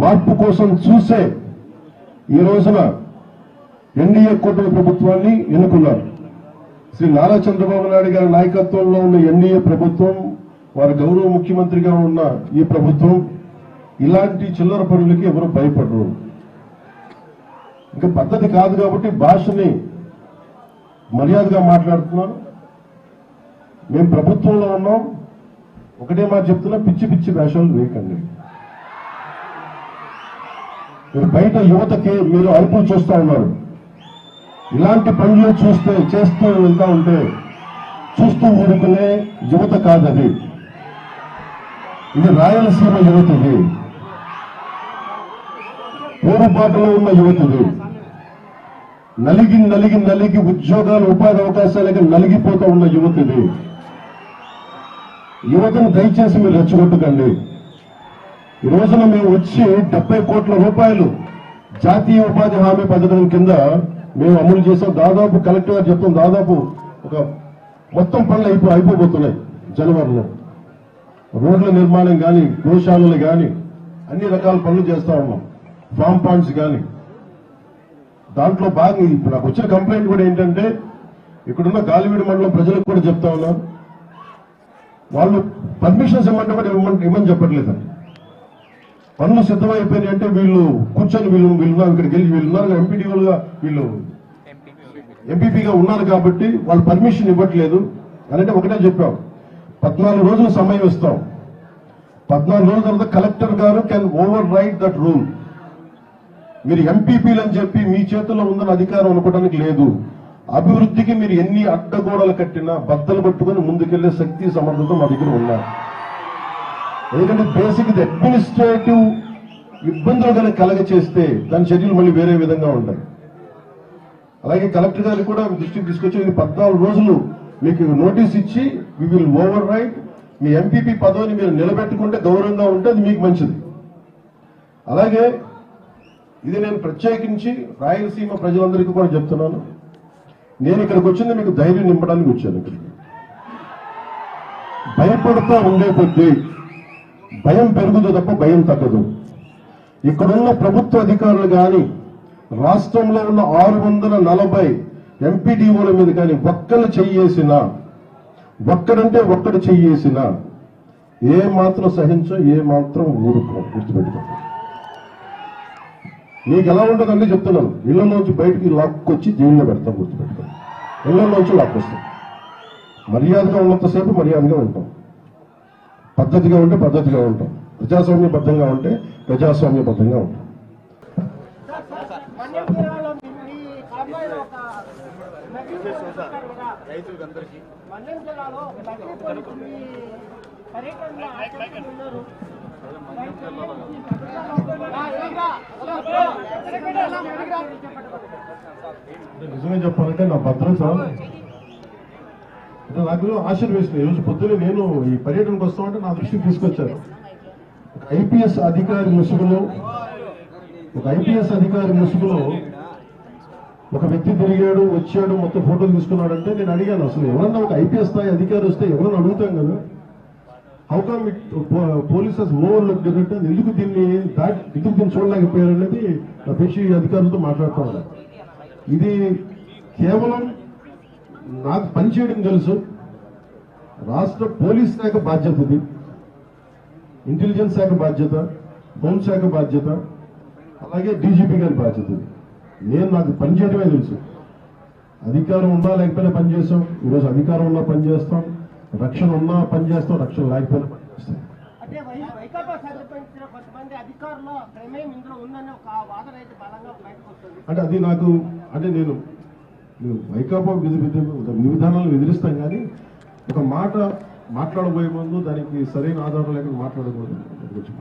మార్పు కోసం చూసే ఈ రోజున ఎన్డీఏ కూటమి ప్రభుత్వాన్ని ఎన్నుకున్నారు. శ్రీ నారా చంద్రబాబు నాయుడు గారి నాయకత్వంలో ఉన్న ఎన్డీఏ ప్రభుత్వం వారి గౌరవ ముఖ్యమంత్రిగా ఉన్న ఈ ప్రభుత్వం ఇలాంటి చిల్లర పనులకి ఎవరు భయపడరు. ఇంకా పద్ధతి కాదు కాబట్టి భాషని మర్యాదగా మాట్లాడుతున్నారు. మేము ప్రభుత్వంలో ఉన్నాం. ఒకటే మాట చెప్తున్నా పిచ్చి పిచ్చి వేషాలు వేయకండి. బయట యువతకి మీరు అరుపులు చూస్తూ ఉన్నారు. ఇలాంటి పనులు చూస్తే చేస్తూ వెళ్తూ ఉంటే చూస్తూ ఊరుకునే యువత కాదది. ఇది రాయలసీమ యువతది. ఊరుబాటులో ఉన్న యువతది. నలిగి నలిగి నలిగి ఉద్యోగాలు ఉపాధి అవకాశాలకి నలిగిపోతూ ఉన్న యువతది. యువతను దయచేసి మీరు రెచ్చగొట్టుకండి. ఈ రోజున మేము వచ్చి డెబ్బై కోట్ల రూపాయలు జాతీయ ఉపాధి హామీ పథకం కింద మేము అమలు చేసాం. దాదాపు కలెక్టర్ గారు చెప్తాం దాదాపు ఒక మొత్తం పనులు అయిపో అయిపోబోతున్నాయి జనవరిలో. రోడ్ల నిర్మాణం కానీ గోశాలలు కానీ అన్ని రకాల పనులు చేస్తా ఉన్నాం. ఫామ్ పాయింట్స్ కానీ దాంట్లో భాగంగా ఇప్పుడు నాకు వచ్చిన కంప్లైంట్ కూడా ఏంటంటే ఇక్కడున్న గాలివీడి మండలం ప్రజలకు కూడా చెప్తా ఉన్నాం. వాళ్ళు పర్మిషన్స్ ఇవ్వమంటే కూడా ఇవ్వమని ఇవ్వమని చెప్పట్లేదండి. పనులు సిద్ధమైపోయినాయి అంటే వీళ్ళు కూర్చొని వీళ్ళు వీళ్ళు ఇక్కడికి వెళ్ళి వీళ్ళు ఉన్నారు ఎంపీడీలుగా వీళ్ళు ఎంపీపీగా ఉన్నారు కాబట్టి వాళ్ళు పర్మిషన్ ఇవ్వట్లేదు. అని అంటే ఒకటే చెప్పాం పద్నాలుగు రోజులు సమయం ఇస్తాం. పద్నాలుగు రోజుల తర్వాత కలెక్టర్ గారు can over right that rule మీరు ఎంపీపీలు అని చెప్పి మీ చేతుల్లో ఉందని అధికారం అనుకోవడానికి లేదు. అభివృద్ధికి మీరు ఎన్ని అడ్డగోడలు కట్టినా బద్దలు పట్టుకుని ముందుకెళ్ళే శక్తి సమర్థత మా దగ్గర ఉన్నారు ఎందుకంటే బేసిక్ అడ్మినిస్ట్రేటివ్ ఇబ్బందులు కనుక కలగ చేస్తే దాని షెడ్యూల్ మళ్ళీ వేరే విధంగా ఉంటాయి. అలాగే కలెక్టర్ గారు కూడా దృష్టికి తీసుకొచ్చి పద్నాలుగు రోజులు మీకు నోటీస్ ఇచ్చి వి విల్ ఓవర్ రైట్ మీ ఎంపీపీ పదవిని మీరు నిలబెట్టుకుంటే గౌరవంగా ఉంటే అది మీకు మంచిది. అలాగే ఇది నేను ప్రత్యేకించి రాయలసీమ ప్రజలందరికీ కూడా చెప్తున్నాను. నేను ఇక్కడికి వచ్చింది మీకు ధైర్యం నింపడానికి వచ్చాను ఇక్కడికి. భయపడుతూ ఉండే కొద్దీ భయం పెరుగుదు తప్ప భయం తగ్గదు. ఇక్కడున్న ప్రభుత్వ అధికారులు కానీ రాష్ట్రంలో ఉన్న ఆరు వందల నలభై ఎంపీడీఓల మీద కానీ ఒక్కరు చెయ్యేసిన ఒక్కడంటే ఒక్కడు చెయ్యేసిన ఏ మాత్రం సహించో ఏ మాత్రం ఊరుకో గుర్తుపెట్టుకో. మీకు ఎలా ఉంటుందండి చెప్తున్నాను. ఇళ్ళలోంచి బయటికి లాక్కొచ్చి జైల్లో పెడతాం గుర్తుపెట్టుకో. ఇళ్ళలోంచి లాక్కొస్తాం. మర్యాదగా ఉన్నంతసేపు మర్యాదగా ఉంటాం. పద్ధతిగా ఉంటే పద్ధతిగా ఉంటాం. ప్రజాస్వామ్యబద్ధంగా ఉంటే ప్రజాస్వామ్యబద్ధంగా ఉంటాం. నిజమే చెప్పాలంటే నా భద్రత అంటే ఆశలు ఆశీర్వేసింది ఈరోజు పొద్దున్నే నేను ఈ పర్యటనకు వస్తామంటే నా దృష్టికి తీసుకొచ్చారు. ఒక ఐపీఎస్ అధికారి ముసుగులో ఒక ఐపీఎస్ అధికారి ముసుగులో ఒక వ్యక్తి తిరిగాడు వచ్చాడు మొత్తం ఫోటోలు తీసుకున్నాడంటే నేను అడిగాను అసలు ఎవరన్నా ఒక ఐపీఎస్ స్థాయి అధికారి వస్తే ఎవరన్నా అడుగుతాం కదా? How come it polices overlook అంటే ఎందుకు దీన్ని దాటి ఎందుకు దీన్ని చూడలేకపోయారు అనేది నా పేషి అధికారులతో మాట్లాడుతూ ఇది కేవలం నాకు పనిచేయడం తెలుసు. రాష్ట్ర పోలీస్ శాఖ బాధ్యత ఇది. ఇంటెలిజెన్స్ శాఖ బాధ్యత హోంశాఖ బాధ్యత అలాగే డీజీపీ గారి బాధ్యత ఇది. నేను నాకు పనిచేయడమే తెలుసు. అధికారం ఉన్నా లేకపోయినా పనిచేస్తాం ఈరోజు అధికారం ఉన్నా పనిచేస్తాం రక్షణ ఉన్నా పనిచేస్తాం రక్షణ లేకపోయినా పనిచేస్తాం అంటే అది నాకు అంటే నేను నేను వైకాపా విధి విధి విధి విధానాలను ఎదిరిస్తాం కానీ ఒక మాట మాట్లాడబోయే ముందు దానికి సరైన ఆధారం లేకుండా మాట్లాడకూడదు. గురించి